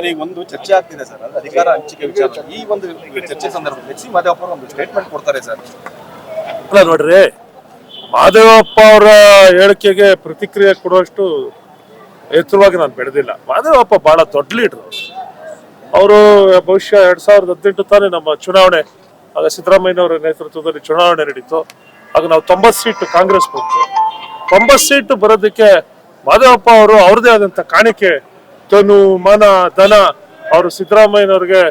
ಒಂದು ಚರ್ಚೆ ಆಗ್ತಿದೆ ಸರ್. ಅಧಿಕಾರ ವಿಚಾರ. ಈ ಒಂದು ಚರ್ಚೆ ಸಂದರ್ಭದಲ್ಲಿ ಎಚ್ ಒಂದು ಸ್ಟೇಟ್ಮೆಂಟ್ ಕೊಡ್ತಾರೆ ಸರ್. ಅಲ್ಲ, ನೋಡ್ರಿ, ಮಾದೇವಪ್ಪ ಅವರ ಹೇಳಿಕೆಗೆ ಪ್ರತಿಕ್ರಿಯೆ ಕೊಡುವಷ್ಟು ಎತ್ತರವಾಗಿ ನಾನು ಬೆಳೆದಿಲ್ಲ ಮಾದೇವಪ್ಪ ಬಹಳ ದೊಡ್ಡ ಲೀಡ್ರು ಅವರು ಬಹುಶಃ ಎರಡ್ ಸಾವಿರದ ಹದಿನೆಂಟು ತಾನೇ ನಮ್ಮ ಚುನಾವಣೆ. ಆಗ ಸಿದ್ದರಾಮಯ್ಯನವರ ನೇತೃತ್ವದಲ್ಲಿ ಚುನಾವಣೆ ನಡೀತು. ಆಗ ನಾವು ತೊಂಬತ್ತು ಸೀಟ್ ಕಾಂಗ್ರೆಸ್ ಬಂತು ತೊಂಬತ್ತು ಸೀಟ್ ಬರೋದಕ್ಕೆ ಮಾದೇವಪ್ಪ ಅವರು ಅವ್ರದೇ ಆದಂತ ಕಾಣಿಕೆ ತನು, ಮನ, ಧನ, ಅವರು ಸಿದ್ದರಾಮಯ್ಯನವ್ರಿಗೆ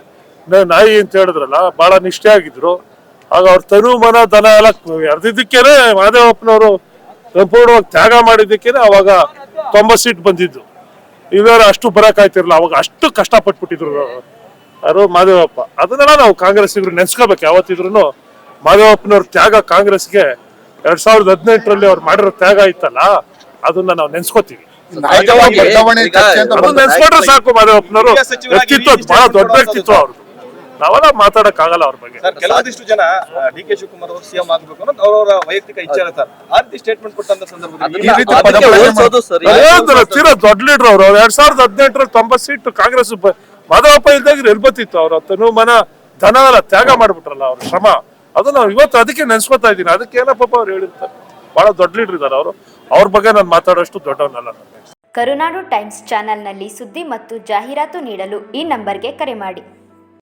ನಾಯಿ ಅಂತ ಹೇಳಿದ್ರಲ್ಲ ಬಹಳ ನಿಷ್ಠೆ ಆಗಿದ್ರು. ಆಗ ಅವ್ರ ತನು, ಮನ, ಧನ ಎಲ್ಲ ಎರ್ದಿದ್ದಕ್ಕೇನೆ ಮಾದೇವಪ್ಪನವರು ಸಂಪೂರ್ಣವಾಗಿ ತ್ಯಾಗ ಮಾಡಿದ್ದಕ್ಕೇನೆ ಅವಾಗ ತೊಂಬತ್ತು ಸೀಟ್ ಬಂದಿದ್ದು. ಇವ್ಯಾರು ಅಷ್ಟು ಬರಕಾಯ್ತಿರಲ್ಲ ಅವಾಗ ಅಷ್ಟು ಕಷ್ಟಪಟ್ಬಿಟ್ಟಿದ್ರು ಯಾರು? ಮಾದೇವಪ್ಪ. ಅದನ್ನೆಲ್ಲ ನಾವು ಕಾಂಗ್ರೆಸ್ ಇವರು ನೆನ್ಸ್ಕೋಬೇಕು. ಯಾವತ್ತಿದ್ರು ಮಾದೇವಪ್ಪನವ್ರ ತ್ಯಾಗ ಕಾಂಗ್ರೆಸ್ಗೆ ಎರಡ್ ಸಾವಿರದ ಹದಿನೆಂಟರಲ್ಲಿ ಅವ್ರು ಮಾಡಿರೋ ತ್ಯಾಗ ಇತ್ತಲ್ಲ, ಅದನ್ನ ನಾವು ನೆನ್ಸ್ಕೋತೀವಿ. ನೆನ್ಸ್ಕೊಂಡ್ರೆ ಸಾಕು ಮಾದೇವಪ್ಪನವರು ವ್ಯಕ್ತಿತ್ವ ಬಹಳ ದೊಡ್ಡ ವ್ಯಕ್ತಿತ್ವ ಅವ್ರದ್ದು. ನಾವೆಲ್ಲ ಮಾತಾಡಕ್ ಆಗಲ್ಲ ಅವ್ರ ಬಗ್ಗೆ. ಕೆಲವೊಂದಿಷ್ಟು ಜನ ಡಿ ಕೆ ಶಿವಕುಮಾರ್ ಅವರು ಸಿಎಂ ಆಗ್ಬೇಕು ಅನ್ನೋದು ಅವರವರ ವೈಯಕ್ತಿಕ ಇಚ್ಛೆ ಇರ್ತಾರೆ ಆ ರೀತಿ ಸ್ಟೇಟ್ಮೆಂಟ್ ಕೊಟ್ಟಂತ ಸಂದರ್ಭದಲ್ಲಿ ತೀರಾ ದೊಡ್ಡ ಲೀಡರ್ ಅವರು. ಎರಡ್ ಸಾವಿರದ ಹದಿನೆಂಟರಲ್ಲಿ ತೊಂಬತ್ ಸೀಟ್ ಕಾಂಗ್ರೆಸ್ ಮಾಧವಪ್ಪ ಇಲ್ದಾಗ ಎಲ್ಬತ್ತಿತ್ತು ಅವ್ರ. ತನು ಮನ ಧನ ಎಲ್ಲ ತ್ಯಾಗ ಮಾಡ್ಬಿಟ್ರಲ್ಲ ಅವ್ರ ಶ್ರಮ. ಅದು ನಾವು ಇವತ್ತು ಅದಕ್ಕೆ ನೆನ್ಸ್ಕೊತಾ ಇದ್ದೀನಿ. ಅದಕ್ಕೆ ಏನಪ್ಪ ಅವ್ರು ಹೇಳಿರ್ತಾರೆ. ಬಹಳ ದೊಡ್ಡ ಲೀಡರ್ ಇದ್ದಾರೆ ಅವರು. ಅವ್ರ ಬಗ್ಗೆ ನಾನು ಮಾತಾಡೋಷ್ಟು ದೊಡ್ಡವನಲ್ಲ ಕರುನಾಡು ಟೈಮ್ಸ್ ಚಾನೆಲ್ನಲ್ಲಿ ಸುದ್ದಿ ಮತ್ತು ಜಾಹೀರಾತು ನೀಡಲು ಈ ನಂಬರ್ಗೆ ಕರೆ ಮಾಡಿ.